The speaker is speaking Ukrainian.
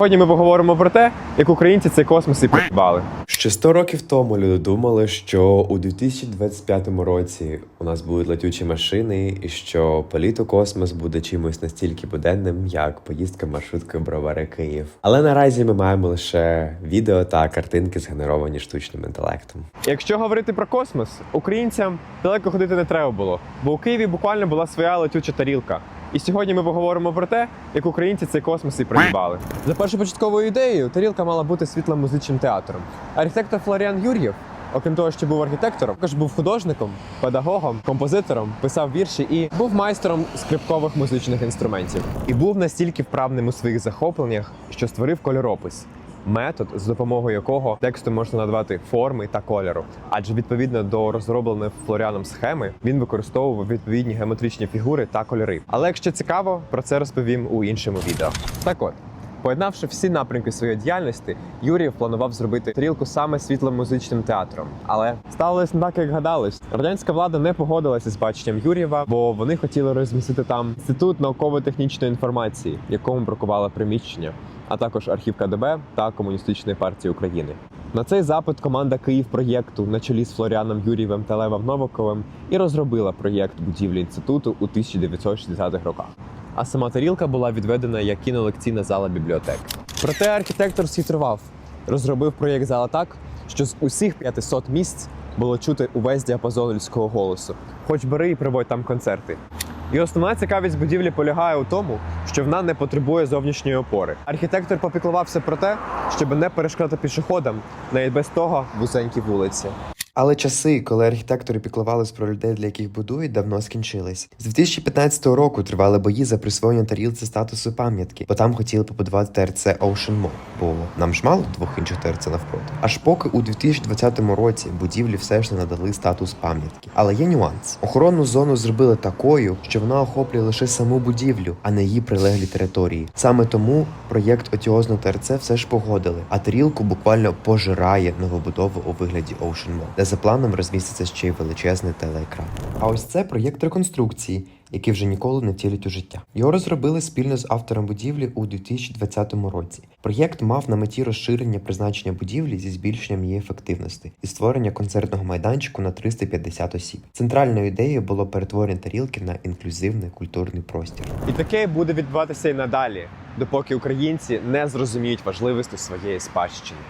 Сьогодні ми поговоримо про те, як українці цей космос і бали. Ще 100 років тому люди думали, що у 2025 році у нас будуть летючі машини, і що політ у космос буде чимось настільки буденним, як поїздка маршруткою Бровари Київ. Але наразі ми маємо лише відео та картинки, згенеровані штучним інтелектом. Якщо говорити про космос, українцям далеко ходити не треба було, бо у Києві буквально була своя летюча тарілка. І сьогодні ми поговоримо про те, як українці цей космос і проїбали. За першопочатковою ідеєю, тарілка мала бути світлим музичним театром. Архітектор Флоріан Юр'єв, окрім того, що був архітектором, також був художником, педагогом, композитором, писав вірші і був майстром скрипкових музичних інструментів. І був настільки вправним у своїх захопленнях, що створив кольоропис. Метод, з допомогою якого тексту можна надавати форми та кольору, адже відповідно до розробленої флоріаном схеми він використовував відповідні геометричні фігури та кольори. Але якщо цікаво, про це розповім у іншому відео. Так от. Поєднавши всі напрямки своєї діяльності, Юрій планував зробити тарілку саме світлим музичним театром. Але сталося не так, як гадалось. Радянська влада не погодилася з баченням Юрєва, бо вони хотіли розмістити там інститут науково-технічної інформації, якому бракувало приміщення, а також архів КДБ та Комуністичної партії України. На цей запит команда Київ проєкту на чолі з Флоріаном Юрієвим та Левом Новаковим і розробила проєкт будівлі інституту у 1960-х роках а сама тарілка була відведена як кінолекційна зала бібліотеки. Проте архітектор схитрував, розробив проєкт зала так, що з усіх 500 місць було чути увесь діапазон людського голосу, хоч бери і проводь там концерти. І основна цікавість будівлі полягає у тому, що вона не потребує зовнішньої опори. Архітектор попіклувався про те, щоб не перешкодити пішоходам на без того вузенькі вулиці. Але часи, коли архітектори піклувались про людей, для яких будують, давно скінчились. З 2015 року тривали бої за присвоєння тарілці статусу пам'ятки, бо там хотіли побудувати ТРЦ Ocean Mall, бо нам ж мало двох інших ТРЦ навпроти. Аж поки у 2020 році будівлі все ж не надали статус пам'ятки. Але є нюанс: охоронну зону зробили такою, що вона охоплює лише саму будівлю, а не її прилеглі території. Саме тому проєкт отіозного ТРЦ все ж погодили, а тарілку буквально пожирає новобудову у вигляді Ocean Mall, за планом розміститься ще й величезний телеекран. А ось це проєкт реконструкції, який вже ніколи не втілять у життя. Його розробили спільно з автором будівлі у 2020 році. Проєкт мав на меті розширення призначення будівлі зі збільшенням її ефективності і створення концертного майданчику на 350 осіб. Центральною ідеєю було перетворення тарілки на інклюзивний культурний простір. І таке буде відбуватися і надалі, допоки українці не зрозуміють важливості своєї спадщини.